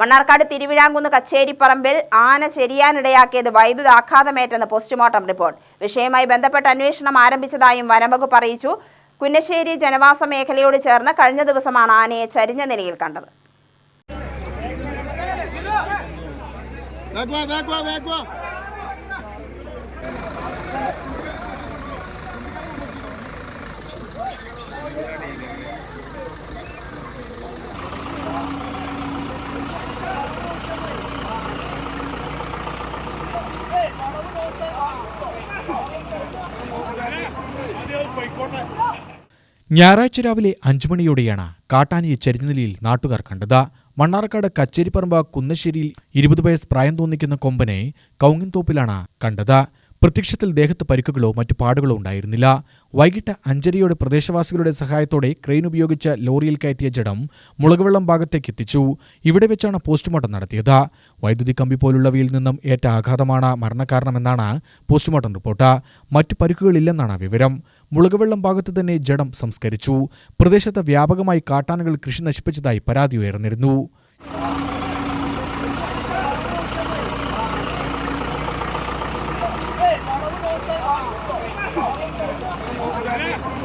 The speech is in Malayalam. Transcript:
മണ്ണാർക്കാട് തിരുവിഴാങ്കുന്ന് കച്ചേരിപ്പറമ്പിൽ ആന ചെരിയാനിടയാക്കിയത് വൈദ്യുതാഘാതമേറ്റെന്ന് പോസ്റ്റ്മോർട്ടം റിപ്പോർട്ട്. വിഷയവുമായി ബന്ധപ്പെട്ട് അന്വേഷണം ആരംഭിച്ചതായും വനംവകുപ്പ് അറിയിച്ചു. കുന്നശ്ശേരി ജനവാസ മേഖലയോട് ചേർന്ന് കഴിഞ്ഞ ദിവസമാണ് ആനയെ ചരിഞ്ഞ നിലയിൽ കണ്ടത്. Back back back. ഞായറാഴ്ച രാവിലെ അഞ്ചു മണിയോടെയാണ് കാട്ടാനയെ ചരിഞ്ഞനിലയിൽ നാട്ടുകാർ കണ്ടത്. മണ്ണാർക്കാട് കച്ചേരിപ്പറമ്പ കുന്നശ്ശേരിയിൽ ഇരുപത് വയസ്സ് പ്രായം തോന്നിക്കുന്ന കൊമ്പനെ കൗങ്ങിൻതോപ്പിലാണ് കണ്ടത്. പ്രത്യക്ഷത്തിൽ ദേഹത്ത് പരിക്കുകളോ മറ്റു പാടുകളോ ഉണ്ടായിരുന്നില്ല. വൈകിട്ട് അഞ്ചരയോടെ പ്രദേശവാസികളുടെ സഹായത്തോടെ ക്രെയിൻ ഉപയോഗിച്ച് ലോറിയിൽ കയറ്റിയ ജഡം മുളകുവെള്ളം ഭാഗത്തേക്ക് എത്തിച്ചു. ഇവിടെ വെച്ചാണ് പോസ്റ്റ്മോർട്ടം നടത്തിയത്. വൈദ്യുതി കമ്പി പോലുള്ളവയിൽ നിന്നും ഏറ്റ ആഘാതമാണ് മരണകാരണമെന്നാണ് പോസ്റ്റ്മോർട്ടം റിപ്പോർട്ട്. മറ്റു പരിക്കുകളില്ലെന്നാണ് വിവരം. മുളകുവെള്ളം ഭാഗത്ത് തന്നെ ജഡം സംസ്കരിച്ചു. പ്രദേശത്ത് വ്യാപകമായി കാട്ടാനകൾ കൃഷി നശിപ്പിച്ചതായി പരാതി ഉയർന്നിരുന്നു.